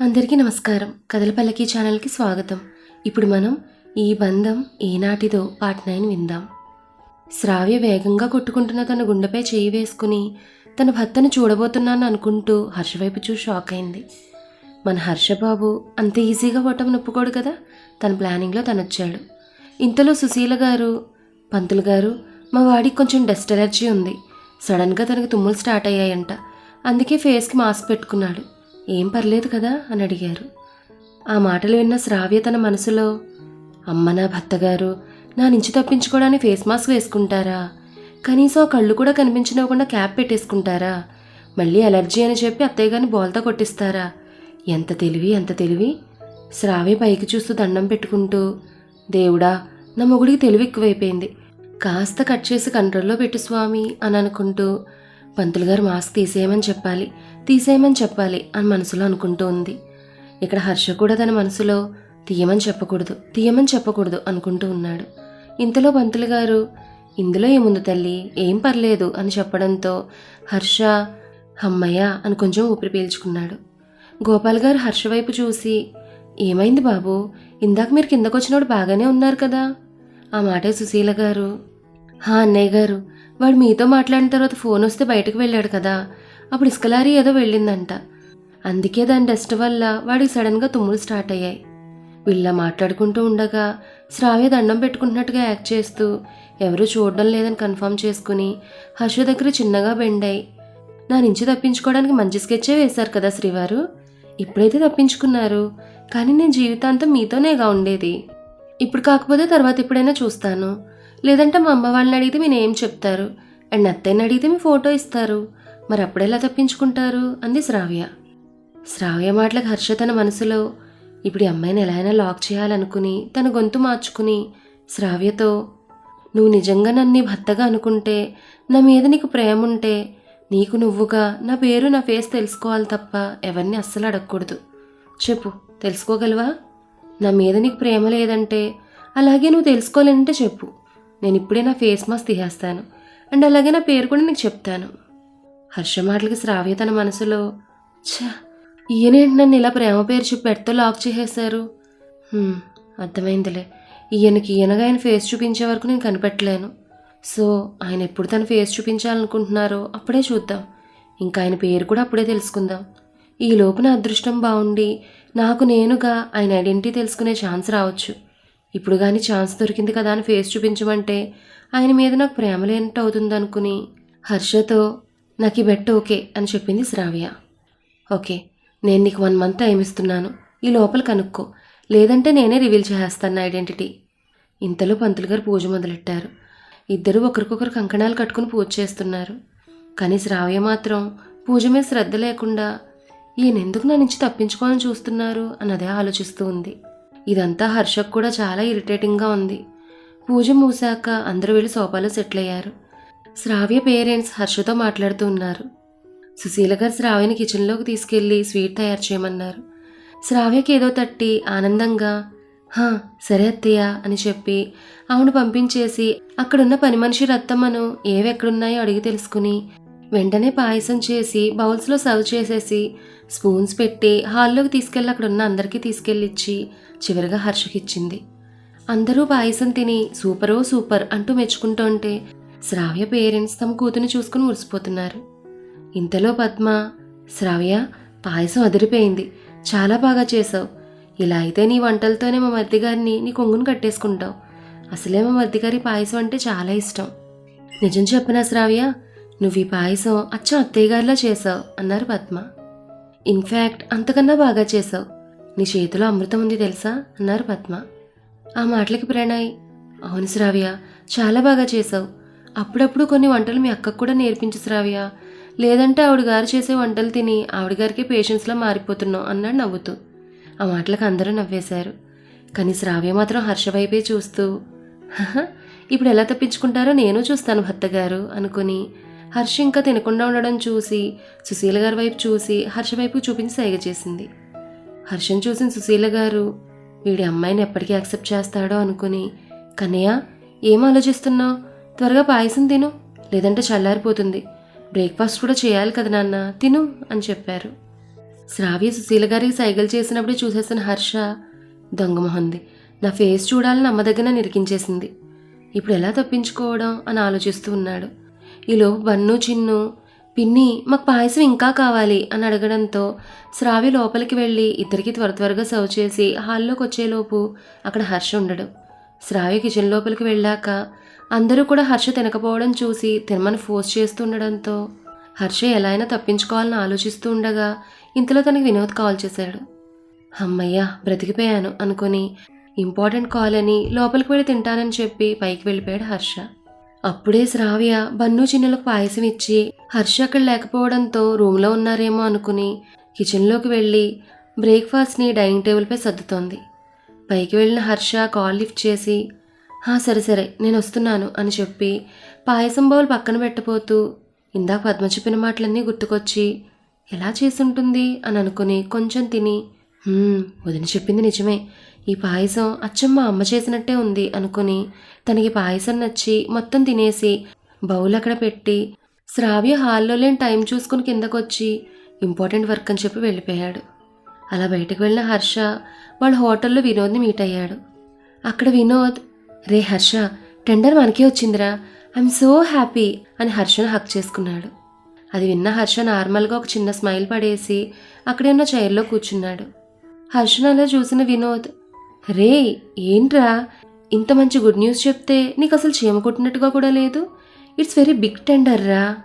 అందరికీ నమస్కారం. కథల పల్లకి ఛానల్కి స్వాగతం. ఇప్పుడు మనం ఈ బంధం ఏనాటిదో పార్ట్ నైన్ విందాం. శ్రావ్య వేగంగా కొట్టుకుంటున్న తన గుండెపై చేయి వేసుకుని తన భర్తను చూడబోతున్నాను అనుకుంటూ హర్ష వైపు చూసి షాక్ అయింది. మన హర్షబాబు అంత ఈజీగా ఓటమి నొప్పుకోడు కదా? తన ప్లానింగ్లో తనొచ్చాడు. ఇంతలో సుశీల గారు పంతులు గారు మా వాడికి కొంచెం డస్ట్ ఎలర్జీ ఉంది. సడన్గా తనకి తుమ్ములు స్టార్ట్ అయ్యాయంట. అందుకే ఫేస్కి మాస్క్ పెట్టుకున్నాడు. ఏం పర్లేదు కదా అని అడిగారు. ఆ మాటలు విన్న శ్రావ్య తన మనసులో అమ్మ నా భర్తగారు నా నుంచి తప్పించుకోవడానికి ఫేస్ మాస్క్ వేసుకుంటారా? కనీసం ఆ కళ్ళు కూడా కనిపించనివ్వకుండా క్యాప్ పెట్టేసుకుంటారా? మళ్ళీ అలర్జీ అని చెప్పి అత్తయ్య గారిని బోల్తా కొట్టిస్తారా? ఎంత తెలివి ఎంత తెలివి? శ్రావ్య పైకి చూస్తూ దండం పెట్టుకుంటూ దేవుడా నా మొగుడికి తెలివి ఎక్కువైపోయింది. కాస్త కట్ చేసి కంట్రోల్లో పెట్టు స్వామి అని అనుకుంటూ పంతులు గారు మాస్క్ తీసేయమని చెప్పాలి. తీసేయమని చెప్పాలి అని మనసులో అనుకుంటూ ఉంది. ఇక్కడ హర్ష కూడా తన మనసులో తీయమని చెప్పకూడదు తీయమని చెప్పకూడదు అనుకుంటూ ఉన్నాడు. ఇంతలో పంతులు గారు ఇందులో ఏముంది తల్లి? ఏం పర్లేదు అని చెప్పడంతో హర్ష అమ్మయ్య అని కొంచెం ఊపిరి పీల్చుకున్నాడు. గోపాల్ గారు హర్ష వైపు చూసి ఏమైంది బాబు? ఇందాక మీరు కిందకొచ్చినప్పుడు బాగానే ఉన్నారు కదా? ఆ మాటే సుశీల గారు హా అన్నయ్య గారు వాడు మీతో మాట్లాడిన తర్వాత ఫోన్ వస్తే బయటకు వెళ్ళాడు కదా అప్పుడు ఇసుకలారి ఏదో వెళ్ళిందంట. అందుకే దాని డస్ట్ వల్ల వాడికి సడన్గా తుమ్ములు స్టార్ట్ అయ్యాయి. వీళ్ళ మాట్లాడుకుంటూ ఉండగా శ్రావ్య దండం పెట్టుకుంటున్నట్టుగా యాక్ట్ చేస్తూ ఎవరూ చూడడం లేదని కన్ఫర్మ్ చేసుకుని హర్ష దగ్గర చిన్నగా బెండాయి నా నుంచి తప్పించుకోవడానికి మంచి స్కెచ్చే వేశారు కదా శ్రీవారు? ఇప్పుడైతే తప్పించుకున్నారు. కానీ నేను జీవితాంతం మీతోనేగా ఉండేది. ఇప్పుడు కాకపోతే తర్వాత ఎప్పుడైనా చూస్తాను. లేదంటే మా అమ్మ వాళ్ళని అడిగితే మీరు ఏం చెప్తారు? అండ్ అత్తయ్యని అడిగితే మీ ఫోటో ఇస్తారు. మరి అప్పుడెలా తప్పించుకుంటారు? అంది శ్రావ్య. శ్రావ్య మాటలకు హర్ష తన మనసులో ఇప్పుడు ఈ అమ్మాయిని ఎలా అయినా లాక్ చేయాలనుకుని తన గొంతు మార్చుకుని శ్రావ్యతో నువ్వు నిజంగా నన్ను భర్తగా అనుకుంటే నా మీద నీకు ప్రేమ ఉంటే నీకు నువ్వుగా నా పేరు నా ఫేస్ తెలుసుకోవాలి తప్ప ఎవరిని అస్సలు అడగకూడదు. చెప్పు తెలుసుకోగలవా? నా మీద నీకు ప్రేమ లేదంటే అలాగే నువ్వు తెలుసుకోలేనంటే చెప్పు. నేను ఇప్పుడే నా ఫేస్ మాస్క్ తీసేస్తాను. అండ్ అలాగే నా పేరు కూడా నీకు చెప్తాను. హర్ష మాటలకి శ్రావ్య తన మనసులో ఛ ఈయనేంటి నన్ను ఇలా ప్రేమ పేరు చెప్పి ఎడతో లాక్ చేసేశారు? అర్థమైందిలే. ఈయనకి ఈయనగా ఆయన ఫేస్ చూపించే వరకు నేను కనిపెట్టలేను. సో ఆయన ఎప్పుడు తన ఫేస్ చూపించాలనుకుంటున్నారో అప్పుడే చూద్దాం. ఇంకా ఆయన పేరు కూడా అప్పుడే తెలుసుకుందాం. ఈ లోపు నా అదృష్టం బాగుండి నాకు నేనుగా ఆయన ఐడెంటిటీ తెలుసుకునే ఛాన్స్ రావచ్చు. ఇప్పుడు కానీ ఛాన్స్ దొరికింది కదా అని ఫేస్ చూపించమంటే ఆయన మీద నాకు ప్రేమ లేనట్టు అవుతుందనుకుని హర్షతో నాకు ఈ బెట్ ఓకే అని చెప్పింది శ్రావ్య. ఓకే నేను నీకు వన్ మంత్ టైం ఇస్తున్నాను. ఈ లోపల కనుక్కో. లేదంటే నేనే రివీల్ చేసేస్తాను ఐడెంటిటీ. ఇంతలో పంతులు గారు పూజ మొదలెట్టారు. ఇద్దరు ఒకరికొకరు కంకణాలు కట్టుకుని పూజ చేస్తున్నారు. కానీ శ్రావ్య మాత్రం పూజ మీద శ్రద్ధ లేకుండా ఈయనెందుకు నా నుంచి తప్పించుకోవాలని చూస్తున్నారు? అన్నదే ఆలోచిస్తూ ఉంది. ఇదంతా హర్షకు కూడా చాలా ఇరిటేటింగ్గా ఉంది. పూజ మూసాక అందరూ వెళ్ళి సోఫాలో సెటిల్ అయ్యారు. శ్రావ్య పేరెంట్స్ హర్షతో మాట్లాడుతూ ఉన్నారు. సుశీల గారు శ్రావ్యని కిచెన్లోకి తీసుకెళ్ళి స్వీట్ తయారు చేయమన్నారు. శ్రావ్యకి ఏదో తట్టి ఆనందంగా హా సరే అత్తయ్య అని చెప్పి ఆవిడ పంపించేసి అక్కడున్న పని మనిషి రత్తమ్మను ఏవెక్కడున్నాయో అడిగి తెలుసుకుని వెంటనే పాయసం చేసి బౌల్స్లో సర్వ్ చేసేసి స్పూన్స్ పెట్టి హాల్లోకి తీసుకెళ్ళి అక్కడ ఉన్న అందరికీ తీసుకెళ్ళిచ్చి చివరిగా హర్షకిచ్చింది. అందరూ పాయసం తిని సూపరో సూపర్ అంటూ మెచ్చుకుంటుంటే శ్రావ్య పేరెంట్స్ తమ కూతుని చూసుకుని మురిసిపోతున్నారు ఇంతలో పద్మ శ్రావ్య పాయసం అదిరిపోయింది. చాలా బాగా చేసావు ఇలా అయితే నీ వంటలతోనే మా మర్దిగారిని నీ కొంగును కట్టేసుకుంటావు. అసలే మా మర్దిగారి పాయసం అంటే చాలా ఇష్టం. నిజం చెప్పనా శ్రావ్య? నువ్వు ఈ పాయసం అచ్చం అత్తయ్య గారిలా చేసావు అన్నారు పద్మ. ఇన్ఫ్యాక్ట్ అంతకన్నా బాగా చేసావు నీ చేతిలో అమృతం ఉంది తెలుసా? అన్నారు పద్మ. ఆ మాటలకి ప్రణయ్. అవును శ్రావ్య చాలా బాగా చేసావు అప్పుడప్పుడు కొన్ని వంటలు మీ అక్కకు కూడా నేర్పించశ్రావ్య లేదంటే ఆవిడ గారు చేసే వంటలు తిని ఆవిడ గారికి పేషెన్స్లా మారిపోతున్నావు అన్నాడు నవ్వుతూ. ఆ మాటలకు అందరూ నవ్వేశారు. కానీ శ్రావ్య మాత్రం హర్ష వైపే చూస్తూ ఇప్పుడు ఎలా తప్పించుకుంటారో నేను చూస్తాను భర్తగారు అనుకుని హర్ష ఇంకా తినకుండా ఉండడం చూసి సుశీల గారి వైపు చూసి హర్ష వైపు చూపించి సైగ చేసింది. హర్షం చూసిన సుశీల గారు వీడి అమ్మాయిని ఎప్పటికీ యాక్సెప్ట్ చేస్తాడో అనుకుని కన్నయ్య ఏం ఆలోచిస్తున్నావు? త్వరగా పాయసం తిను లేదంటే చల్లారిపోతుంది. బ్రేక్ఫాస్ట్ కూడా చేయాలి కదా నాన్న తిను అని చెప్పారు. శ్రావ్య సుశీల గారికి సైగలు చేసినప్పుడే చూసేసిన హర్ష దొంగమొహంది నా ఫేస్ చూడాలని అమ్మ దగ్గర నిరికించేసింది. ఇప్పుడు ఎలా తప్పించుకోవడం అని ఆలోచిస్తూ ఉన్నాడు. ఈలోపు బన్ను చిన్ను పిన్ని మాకు పాయసం ఇంకా కావాలి అని అడగడంతో శ్రావ్య లోపలికి వెళ్ళి ఇద్దరికి త్వర త్వరగా సర్వ్ చేసి హాల్లోకి వచ్చేలోపు అక్కడ హర్ష ఉండడు. శ్రావ్య కిచెన్ లోపలికి వెళ్ళాక అందరూ కూడా హర్ష తినకపోవడం చూసి తినమని ఫోర్స్ చేస్తుండడంతో హర్ష ఎలా అయినా తప్పించుకోవాలని ఆలోచిస్తూ ఉండగా ఇంతలో తనకి వినోద్ కాల్ చేశాడు. అమ్మయ్యా బ్రతికిపోయాను అనుకుని ఇంపార్టెంట్ కాల్ అని లోపలికి వెళ్ళి తింటానని చెప్పి పైకి వెళ్ళిపోయాడు హర్ష. అప్పుడే శ్రావ్య బన్ను చిన్నలకు పాయసం ఇచ్చి హర్ష అక్కడ లేకపోవడంతో రూమ్లో ఉన్నారేమో అనుకుని కిచెన్లోకి వెళ్ళి బ్రేక్ఫాస్ట్ని డైనింగ్ టేబుల్పై సర్దుతోంది. పైకి వెళ్ళిన హర్ష కాల్ లిఫ్ట్ చేసి సరే సరే నేను వస్తున్నాను అని చెప్పి పాయసం బౌల్ పక్కన పెట్టబోతూ ఇందాక పద్మ చెప్పిన మాటలన్నీ గుర్తుకొచ్చి ఎలా చేసుంటుంది అని అనుకుని కొంచెం తిని వదిన చెప్పింది నిజమే. ఈ పాయసం అచ్చమ్మ అమ్మ చేసినట్టే ఉంది అనుకుని తనకి పాయసం నచ్చి మొత్తం తినేసి బౌల్ అక్కడ పెట్టి శ్రావ్య హాల్లో లేని టైం చూసుకుని కిందకొచ్చి ఇంపార్టెంట్ వర్క్ అని చెప్పి వెళ్ళిపోయాడు. అలా బయటకు వెళ్ళిన హర్ష వాళ్ళ హోటల్లో వినోద్ని మీట్ అయ్యాడు. అక్కడ వినోద్ రే హర్ష టెండర్ మనకే వచ్చిందిరా. ఐఎమ్ సో హ్యాపీ అని హర్షను హక్ చేసుకున్నాడు. అది విన్న హర్ష నార్మల్గా ఒక చిన్న స్మైల్ పడేసి అక్కడే ఉన్న చైర్లో కూర్చున్నాడు. హర్షను అలా చూసిన వినోద్ రే ఏంట్రా? ఇంత మంచి గుడ్ న్యూస్ చెప్తే నీకు అసలు చీమ కొట్టినట్టుగా కూడా లేదు? ఇట్స్ వెరీ బిగ్ టెండర్ రా.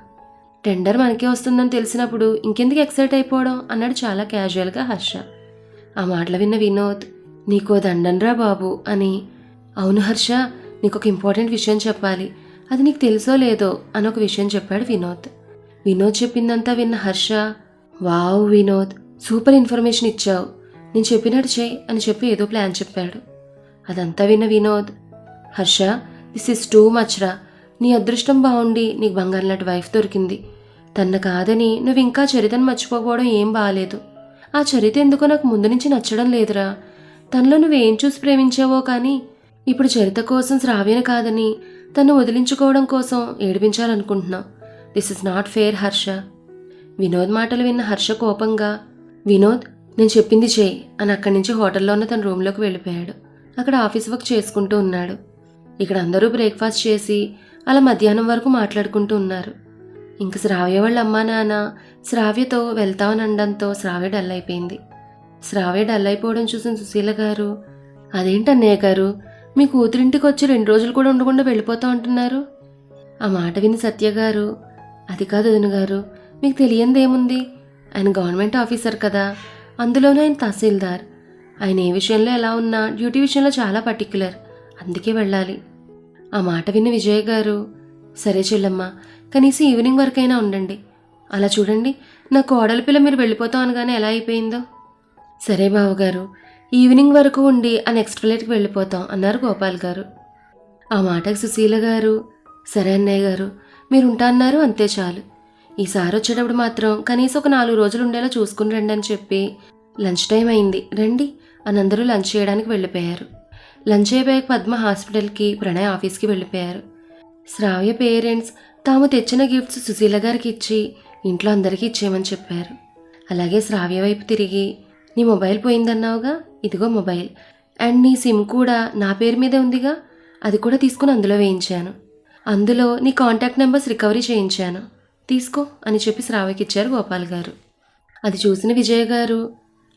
టెండర్ మనకే వస్తుందని తెలిసినప్పుడు ఇంకెందుకు ఎక్సైట్ అయిపోవడం అన్నాడు చాలా క్యాజువల్గా హర్ష. ఆ మాటలు విన్న వినోద్ నీకో దండన్రా బాబు అని అవును హర్ష నీకు ఒక ఇంపార్టెంట్ విషయం చెప్పాలి. అది నీకు తెలుసో లేదో అని ఒక విషయం చెప్పాడు వినోద్. వినోద్ చెప్పిందంతా విన్న Harsha wow Vinod super information ఇచ్చావు. నేను చెప్పినట్టు చేయి అని చెప్పి ఏదో ప్లాన్ చెప్పాడు. అదంతా విన్న Vinod Harsha this is too much రా. నీ అదృష్టం బాగుండి నీకు బంగారం లాంటి వైఫ్ దొరికింది. తన్న కాదని నువ్వు ఇంకా చరితను మర్చిపోకపోవడం ఏం బాగాలేదు ఆ చరిత ఎందుకో నాకు ముందు నుంచి నచ్చడం లేదురా. తనలో నువ్వేం చూసి ప్రేమించావో కానీ ఇప్పుడు చరిత కోసం శ్రావ్యను కాదని తను వదిలించుకోవడం కోసం ఏడిపించాలనుకుంటున్నావు this is not fair Harsha. Vinod మాటలు విన్న హర్ష కోపంగా వినోద్ నేను చెప్పింది చేయి అని అక్కడి నుంచి హోటల్లో ఉన్న తన రూమ్లోకి వెళ్ళిపోయాడు. అక్కడ ఆఫీస్ వర్క్ చేసుకుంటూ ఉన్నాడు. ఇక్కడ అందరూ బ్రేక్ఫాస్ట్ చేసి అలా మధ్యాహ్నం వరకు మాట్లాడుకుంటూ ఉన్నారు. ఇంక శ్రావ్య వాళ్ళ అమ్మా నాన్న శ్రావ్యతో వెళ్తామని అనడంతో శ్రావ్య డల్ అయిపోయింది. శ్రావ్య డల్ అయిపోవడం చూసిన సుశీల గారు అదేంటి అన్నయ్య గారు? మీ కూతురింటికి వచ్చి రెండు రోజులు కూడా ఉండకుండా వెళ్ళిపోతా ఉంటున్నారు. ఆ మాట విని సత్య గారు అది కాదు వదిన గారు మీకు తెలియంది ఏముంది ఆయన గవర్నమెంట్ ఆఫీసర్ కదా. అందులోనూ ఆయన తహసీల్దార్. ఆయన ఏ విషయంలో ఎలా ఉన్నా డ్యూటీ విషయంలో చాలా పర్టిక్యులర్. అందుకే వెళ్ళాలి. ఆ మాట విన్న విజయ్ గారు సరే చెల్లమ్మ కనీసం ఈవినింగ్ వరకైనా ఉండండి. అలా చూడండి నా కోడలి పిల్ల మీరు వెళ్ళిపోతాం అనగానే ఎలా అయిపోయిందో? సరే బావగారు ఈవినింగ్ వరకు ఉండి ఆ నెక్స్ట్ ఫ్లైట్కి వెళ్ళిపోతాం అన్నారు గోపాల్ గారు. ఆ మాటకు సుశీల గారు సరే అన్నయ్య గారు మీరు ఉంటా అన్నారు అంతే చాలు. ఈసారి వచ్చేటప్పుడు మాత్రం కనీసం ఒక నాలుగు రోజులు ఉండేలా చూసుకుని రండి అని చెప్పి లంచ్ టైం అయింది రండి అని అందరూ లంచ్ చేయడానికి వెళ్ళిపోయారు. లంచ్ అయిపోయాక పద్మ హాస్పిటల్కి ప్రణయ్ ఆఫీస్కి వెళ్ళిపోయారు. శ్రావ్య పేరెంట్స్ తాము తెచ్చిన గిఫ్ట్స్ సుశీల గారికి ఇచ్చి ఇంట్లో అందరికీ ఇచ్చేయమని చెప్పారు. అలాగే శ్రావ్య వైపు తిరిగి నీ మొబైల్ పోయిందన్నావుగా? ఇదిగో మొబైల్. అండ్ నీ సిమ్ కూడా నా పేరు మీదే ఉందిగా? అది కూడా తీసుకుని అందులో వేయించాను. అందులో నీ కాంటాక్ట్ నెంబర్స్ రికవరీ చేయించాను. తీసుకో అని చెప్పి శ్రావ్యకి ఇచ్చారు గోపాల్ గారు. అది చూసిన విజయ్ గారు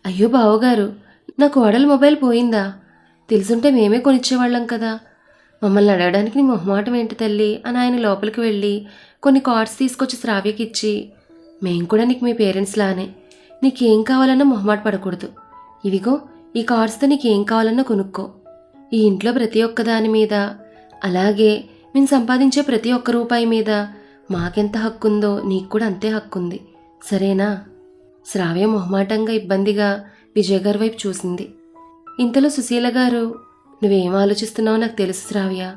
అయ్యో బావగారు నా కోడలు మొబైల్ పోయిందా? తెలుసుంటే మేమే కొనిచ్చేవాళ్ళం కదా. మమ్మల్ని అడగడానికి నీ మొహమాటం ఏంటి తల్లి? అని ఆయన లోపలికి వెళ్ళి కొన్ని కార్డ్స్ తీసుకొచ్చి శ్రావ్యకి ఇచ్చి మేము కూడా నీకు మీ పేరెంట్స్ లానే. నీకేం కావాలన్నా మొహమాట పడకూడదు. ఇవిగో ఈ కార్డ్స్తో నీకేం కావాలన్నా కొనుక్కో. ఈ ఇంట్లో ప్రతి ఒక్క దాని మీద అలాగే మేము సంపాదించే ప్రతి ఒక్క రూపాయి మీద మాకెంత హక్కు ఉందో నీకు కూడా అంతే హక్కు ఉంది సరేనా? శ్రావ్య మొహమాటంగా ఇబ్బందిగా విజయ్ గారి వైపు చూసింది. ఇంతలో సుశీల గారు నువ్వేం ఆలోచిస్తున్నావో నాకు తెలుసు శ్రావ్య.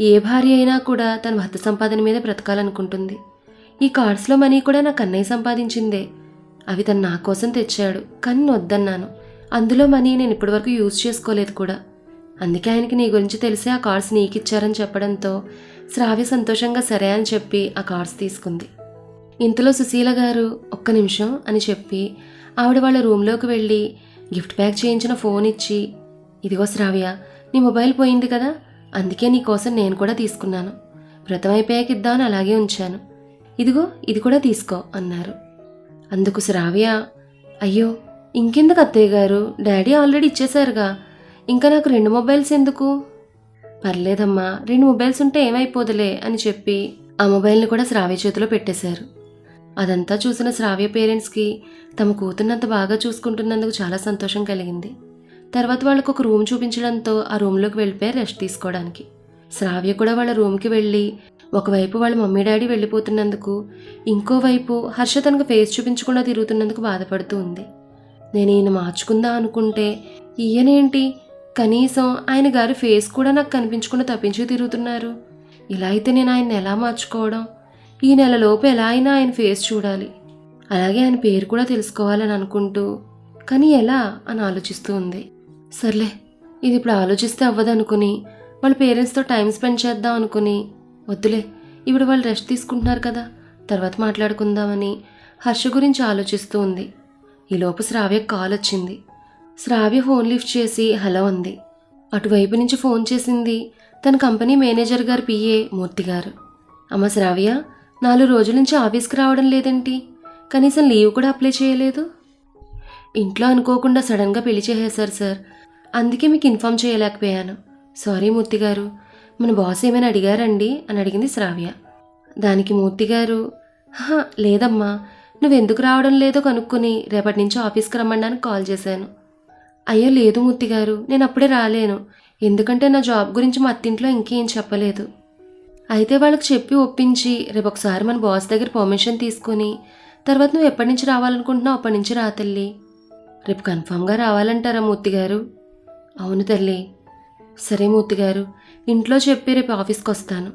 ఏ భార్య అయినా కూడా తన భర్త సంపాదన మీద బ్రతకాలనుకుంటుంది. ఈ కార్డ్స్లో మనీ కూడా నాకు అన్నయ్య సంపాదించిందే. అవి తను నా కోసం తెచ్చాడు. కానీ వద్దన్నాను. అందులో మనీ నేను ఇప్పటివరకు యూజ్ చేసుకోలేదు కూడా. అందుకే ఆయనకి నీ గురించి తెలిసి ఆ కార్డ్స్ నీకిచ్చారని చెప్పడంతో శ్రావ్య సంతోషంగా సరే అని చెప్పి ఆ కార్డ్స్ తీసుకుంది. ఇంతలో సుశీల గారు ఒక్క నిమిషం అని చెప్పి ఆవిడ వాళ్ళ రూమ్లోకి వెళ్ళి గిఫ్ట్ ప్యాక్ చేయించిన ఫోన్ ఇచ్చి ఇదిగో శ్రావ్య నీ మొబైల్ పోయింది కదా అందుకే నీ కోసం నేను కూడా తీసుకున్నాను. వ్రతం అయిపోయాక ఇద్దామని అలాగే ఉంచాను. ఇదిగో ఇది కూడా తీసుకో అన్నారు. అందుకు శ్రావ్య అయ్యో ఇంకెందుకు అత్తయ్య గారు? డాడీ ఆల్రెడీ ఇచ్చేశారుగా. ఇంకా నాకు రెండు మొబైల్స్ ఎందుకు? పర్లేదమ్మా రెండు మొబైల్స్ ఉంటే ఏమైపోదులే అని చెప్పి ఆ మొబైల్ని కూడా శ్రావ్య చేతిలో పెట్టేశారు. అదంతా చూసిన శ్రావ్య పేరెంట్స్కి తమ కూతుర్నంత బాగా చూసుకుంటున్నందుకు చాలా సంతోషం కలిగింది. తర్వాత వాళ్ళకు ఒక రూమ్ చూపించడంతో ఆ రూమ్లోకి వెళ్ళిపోయి రెస్ట్ తీసుకోవడానికి. శ్రావ్య కూడా వాళ్ళ రూమ్కి వెళ్ళి ఒకవైపు వాళ్ళ మమ్మీ డాడీ వెళ్ళిపోతున్నందుకు ఇంకోవైపు హర్ష తనకు ఫేస్ చూపించకుండా తిరుగుతున్నందుకు బాధపడుతూ ఉంది. నేను ఈయన మార్చుకుందా అనుకుంటే ఈయనేంటి? కనీసం ఆయన గారి ఫేస్ కూడా నాకు కనిపించకుండా తప్పించి తిరుగుతున్నారు. ఇలా అయితే నేను ఆయన్ని ఎలా మార్చుకోవడం? ఈ నెలలోపు ఎలా అయినా ఆయన ఫేస్ చూడాలి. అలాగే ఆయన పేరు కూడా తెలుసుకోవాలని అనుకుంటూ కానీ ఎలా? అని ఆలోచిస్తూ ఉంది. సర్లే ఇది ఇప్పుడు ఆలోచిస్తే అవ్వదనుకుని వాళ్ళ పేరెంట్స్తో టైం స్పెండ్ చేద్దాం అనుకుని వద్దులే ఇప్పుడు వాళ్ళు రెస్ట్ తీసుకుంటున్నారు కదా. తర్వాత మాట్లాడుకుందామని హర్ష గురించి ఆలోచిస్తూ ఉంది. ఈలోపు శ్రావ్య కాల్ వచ్చింది. శ్రావ్య ఫోన్ లిఫ్ట్ చేసి హలో అంది. అటువైపు నుంచి ఫోన్ చేసింది తన కంపెనీ మేనేజర్ గారు పిఏ మూర్తి గారు. అమ్మ శ్రావ్య నాలుగు రోజుల నుంచి ఆఫీస్కి రావడం లేదేంటి? కనీసం లీవ్ కూడా అప్లై చేయలేదు? ఇంట్లో అనుకోకుండా సడన్గా పెళ్ళి చేసేశారు సార్. అందుకే మీకు ఇన్ఫామ్ చేయలేకపోయాను. సారీ మూర్తి గారు మన బాస్ ఏమైనా అడిగారండి? అని అడిగింది శ్రావ్య. దానికి మూర్తి గారు లేదమ్మా. నువ్వెందుకు రావడం లేదో కనుక్కొని రేపటి నుంచి ఆఫీస్కి రమ్మడానికి కాల్ చేశాను. అయ్యో లేదు మూర్తి గారు. నేను అప్పుడే రాలేను. ఎందుకంటే నా జాబ్ గురించి మా అత్తింట్లో ఇంకేం చెప్పలేదు. అయితే వాళ్ళకి చెప్పి ఒప్పించి రేపు ఒకసారి మన బాస్ దగ్గర పర్మిషన్ తీసుకొని తర్వాత నువ్వు ఎప్పటి నుంచి రావాలనుకుంటున్నావు అప్పటి నుంచి రా తల్లి. రేపు కన్ఫామ్గా రావాలంటారా మూర్తి గారు? అవును తల్లి. సరే మూర్తి గారు. ఇంట్లో చెప్పి రేపు ఆఫీస్కి వస్తాను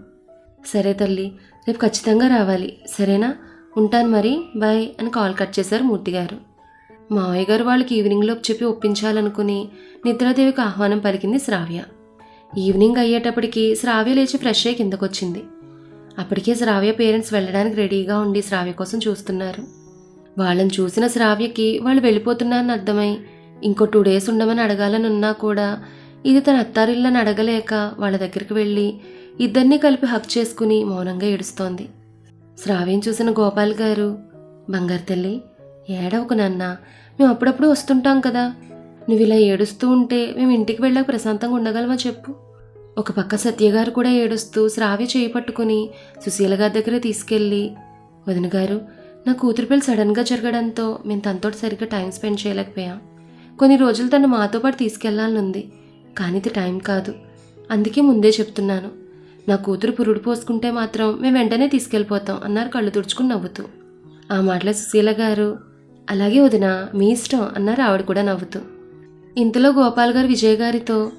సరే తల్లి రేపు ఖచ్చితంగా రావాలి. సరేనా? ఉంటాను మరి. బాయ్ అని కాల్ కట్ చేశారు మూర్తి గారు. మావయ్య గారు వాళ్ళకి ఈవినింగ్లోపు చెప్పి ఒప్పించాలనుకుని నిద్రాదేవికి ఆహ్వానం పలికింది శ్రావ్య. ఈవినింగ్ అయ్యేటప్పటికి శ్రావ్య లేచి ఫ్రెష్ అయ్యి కిందకొచ్చింది. అప్పటికే శ్రావ్య పేరెంట్స్ వెళ్ళడానికి రెడీగా ఉండి శ్రావ్య కోసం చూస్తున్నారు. వాళ్ళని చూసిన శ్రావ్యకి వాళ్ళు వెళ్ళిపోతున్నారని అర్థమై ఇంకో టూ డేస్ ఉండమని అడగాలని ఉన్నా కూడా ఇది తన అత్తారిళ్ళని అడగలేక వాళ్ళ దగ్గరికి వెళ్ళి ఇద్దరినీ కలిపి హక్ చేసుకుని మౌనంగా ఏడుస్తోంది. శ్రావ్యం చూసిన గోపాల్ గారు బంగారు తల్లి ఏడవకు నాన్న మేము అప్పుడప్పుడు వస్తుంటాం కదా. నువ్వు ఇలా ఏడుస్తూ ఉంటే మేము ఇంటికి వెళ్ళాక ప్రశాంతంగా ఉండగలమా చెప్పు. ఒక పక్క సత్యగారు కూడా ఏడుస్తూ శ్రావ్య చేయి పట్టుకుని సుశీల గారి దగ్గర తీసుకెళ్ళి వదిన గారు నా కూతురు పెళ్ళి సడన్గా జరగడంతో మేము తనతో సరిగ్గా టైం స్పెండ్ చేయలేకపోయాం. కొన్ని రోజులు తను మాతో పాటు తీసుకెళ్ళాలని కానిది కానీ ఇది టైం కాదు. అందుకే ముందే చెప్తున్నాను. నా కూతురు పురుడు పోసుకుంటే మాత్రం మేము వెంటనే తీసుకెళ్ళిపోతాం అన్నారు కళ్ళు తుడుచుకుని నవ్వుతూ. ఆ మాటలో సుశీల గారు అలాగే వదిన మీ ఇష్టం అన్నారు ఆవిడ కూడా నవ్వుతూ. ఇంతలో గోపాల్ గారు విజయ్ గారితో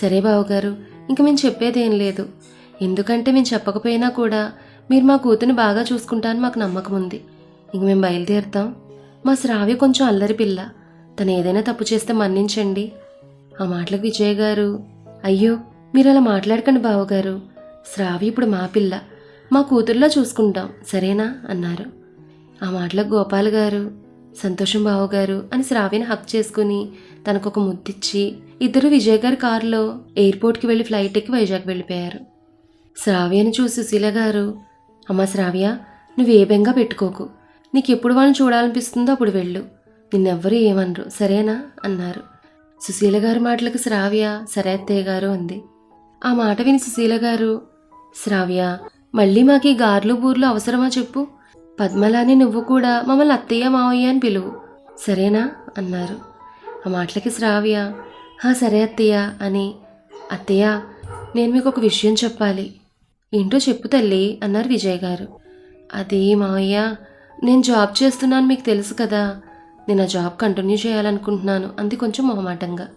సరే బావగారు ఇంక మేము చెప్పేదేం లేదు. ఎందుకంటే మేము చెప్పకపోయినా కూడా మీరు మా కూతుని బాగా చూసుకుంటారని మాకు నమ్మకం ఉంది. ఇంక మేము బయలుదేరుతాం. మా శ్రావ్య కొంచెం అల్లరి పిల్ల. తను ఏదైనా తప్పు చేస్తే మన్నించండి. ఆ మాటలకు విజయ్ గారు అయ్యో మీరు అలా మాట్లాడకండి బావగారు. శ్రావి ఇప్పుడు మా పిల్ల. మా కూతుర్లా చూసుకుంటాం సరేనా? అన్నారు. ఆ మాటలకు గోపాల్ గారు సంతోషం బావగారు అని శ్రావిని హక్ చేసుకుని తనకొక ముద్దిచ్చి ఇద్దరు విజయ్ గారి కారులో ఎయిర్పోర్ట్కి వెళ్ళి ఫ్లైట్ ఎక్కి వైజాగ్ వెళ్ళిపోయారు. శ్రావ్యని చూసి సుశీల గారు అమ్మ శ్రావ్య నువ్వు ఏ బెంగా పెట్టుకోకు. నీకు ఎప్పుడు వాళ్ళని చూడాలనిపిస్తుందో అప్పుడు వెళ్ళు. నిన్నెవ్వరూ ఏమనరు సరేనా? అన్నారు. సుశీల గారి మాటలకు శ్రావ్య సరే అత్తయ్య గారు అంది. ఆ మాట విని సుశీల గారు శ్రావ్య మళ్ళీ మాకు ఈ గార్లు బూర్లు అవసరమా చెప్పు? పద్మలాని నువ్వు కూడా మమ్మల్ని అత్తయ్య మావయ్య అని పిలువు. సరేనా? అన్నారు. ఆ మాటలకి శ్రావ్య హా సరే అత్తయ్య అని అత్తయ్య నేను మీకు ఒక విషయం చెప్పాలి. ఏంటో చెప్పు తల్లి అన్నారు విజయ్ గారు. అది మావయ్య నేను జాబ్ చేస్తున్నాను మీకు తెలుసు కదా నేను ఆ జాబ్ కంటిన్యూ చేయాలనుకుంటున్నాను. అంది కొంచెం మొహమాటంగా.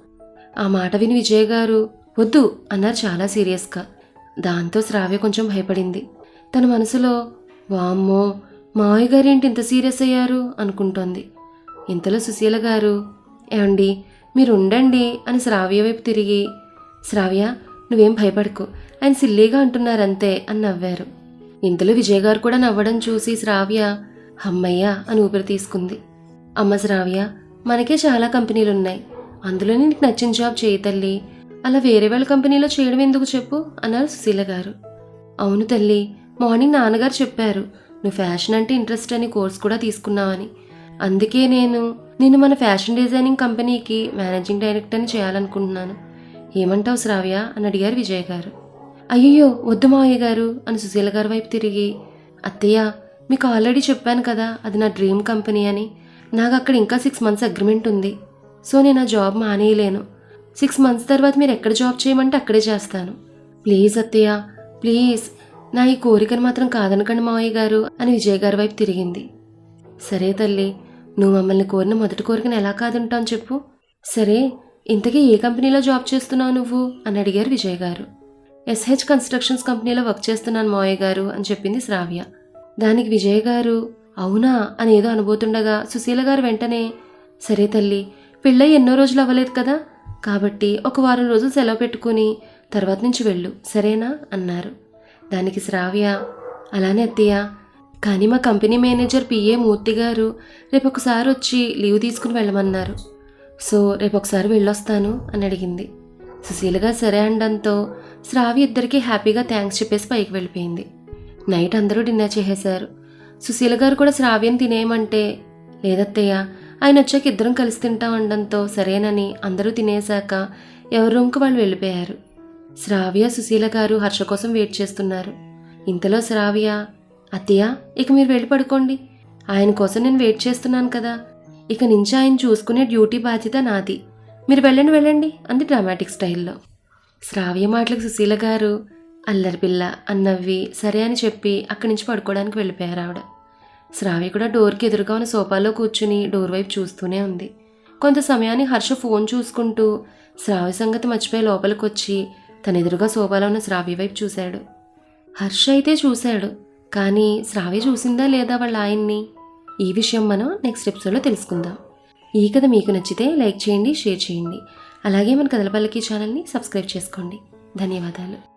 ఆ మాట విని విజయ్ గారు వద్దు అన్నారు చాలా సీరియస్గా. దాంతో శ్రావ్య కొంచెం భయపడింది. తన మనసులో వామ్మో మావయ్య గారు ఏంటి ఇంత సీరియస్ అయ్యారు? అనుకుంటోంది. ఇంతలో సుశీల గారు ఏమండి మీరు ఉండండి అని శ్రావ్య వైపు తిరిగి శ్రావ్య నువ్వేం భయపడకు ఆయన సిల్లీగా అంటున్నారంతే అని నవ్వారు. ఇంతలో విజయ్ గారు కూడా నవ్వడం చూసి శ్రావ్య హమ్మయ్య అని ఊపిరి తీసుకుంది. అమ్మ శ్రావ్య మనకే చాలా కంపెనీలు ఉన్నాయి అందులో నీకు నచ్చిన జాబ్ చేయి తల్లి. అలా వేరే వాళ్ళ కంపెనీలో చేయడం ఎందుకు చెప్పు? అన్నారు సుశీల గారు. అవును తల్లి మార్నింగ్ నాన్నగారు చెప్పారు. నువ్వు ఫ్యాషన్ అంటే ఇంట్రెస్ట్ అని కోర్స్ కూడా తీసుకున్నావని. అందుకే నేను నేను మన ఫ్యాషన్ డిజైనింగ్ కంపెనీకి మేనేజింగ్ డైరెక్టర్ని చేయాలనుకుంటున్నాను. ఏమంటావు శ్రావ్య? అని అడిగారు విజయ్ గారు. అయ్యయ్యో వద్దు మావయ్య గారు అని సుశీల గారి వైపు తిరిగి. అత్తయ్య మీకు ఆల్రెడీ చెప్పాను కదా అది నా డ్రీమ్ కంపెనీ అని. నాకు అక్కడ ఇంకా సిక్స్ మంత్స్ అగ్రిమెంట్ ఉంది. సో నేను ఆ జాబ్ మానేయలేను. సిక్స్ మంత్స్ తర్వాత మీరు ఎక్కడ జాబ్ చేయమంటే అక్కడే చేస్తాను. ప్లీజ్ అత్తయ్య ప్లీజ్ నా ఈ కోరికను మాత్రం కాదనకండి మావయ్య గారు అని విజయ్ గారి వైపు తిరిగింది. సరే తల్లి నువ్వు మమ్మల్ని కోరిన మొదటి కోరికను ఎలా కాదుంటావు చెప్పు. సరే ఇంతకీ ఏ కంపెనీలో జాబ్ చేస్తున్నావు నువ్వు? అని అడిగారు విజయ్ గారు. ఎస్హెచ్ కన్స్ట్రక్షన్స్ కంపెనీలో వర్క్ చేస్తున్నాను మావయ్య గారు అని చెప్పింది శ్రావ్య. దానికి విజయ్ గారు అవునా అని ఏదో అనుబోతుండగా సుశీల గారు వెంటనే సరే తల్లి పెళ్ళై ఎన్నో రోజులు అవ్వలేదు కదా కాబట్టి ఒక వారం రోజులు సెలవు పెట్టుకుని తర్వాత నుంచి వెళ్ళు సరేనా? అన్నారు. దానికి శ్రావ్య అలానే అత్తయ్య కానీ మా కంపెనీ మేనేజర్ పిఏ మూర్తి గారు రేపు ఒకసారి వచ్చి లీవ్ తీసుకుని వెళ్ళమన్నారు. సో రేపు ఒకసారి వెళ్ళొస్తాను అని అడిగింది. సుశీలగా సరే అనడంతో శ్రావ్య ఇద్దరికీ హ్యాపీగా థ్యాంక్స్ చెప్పేసి పైకి వెళ్ళిపోయింది. నైట్ అందరూ డిన్నర్ చేసేశారు. సుశీల గారు కూడా శ్రావ్యం తినేయమంటే లేదత్తయ్య ఆయన వచ్చాక ఇద్దరం కలిసి తింటాం అనడంతో సరేనని అందరూ తినేశాక ఎవరి రూమ్కి వాళ్ళు వెళ్ళిపోయారు. శ్రావ్య సుశీల గారు హర్ష కోసం వెయిట్ చేస్తున్నారు. ఇంతలో శ్రావ్య అత్తయ్య ఇక మీరు వెళ్ళి పడుకోండి. ఆయన కోసం నేను వెయిట్ చేస్తున్నాను కదా. ఇక నుంచి ఆయన చూసుకునే డ్యూటీ బాధ్యత నాది. మీరు వెళ్ళండి వెళ్ళండి అంది డ్రామాటిక్ స్టైల్లో. శ్రావ్య మాటలకు సుశీల గారు అల్లరి పిల్ల అన్నవి సరే అని చెప్పి అక్కడి నుంచి పడుకోవడానికి వెళ్ళిపోయారు ఆవిడ. శ్రావ్య కూడా డోర్కి ఎదురుగా ఉన్న సోఫాలో కూర్చుని డోర్ వైపు చూస్తూనే ఉంది. కొంత సమయాన్ని హర్ష ఫోన్ చూసుకుంటూ శ్రావ్య సంగతి మర్చిపోయి లోపలికి వచ్చి తన ఎదురుగా సోఫాలో ఉన్న శ్రావ్య వైపు చూశాడు. హర్ష అయితే చూశాడు కానీ శ్రావ్య చూసిందా లేదా వాళ్ళ ఆయన్ని? ఈ విషయం మనం నెక్స్ట్ ఎపిసోడ్లో తెలుసుకుందాం. ఈ కథ మీకు నచ్చితే లైక్ చేయండి షేర్ చేయండి. అలాగే మన కథలపల్లకి ఛానల్ని సబ్స్క్రైబ్ చేసుకోండి. ధన్యవాదాలు.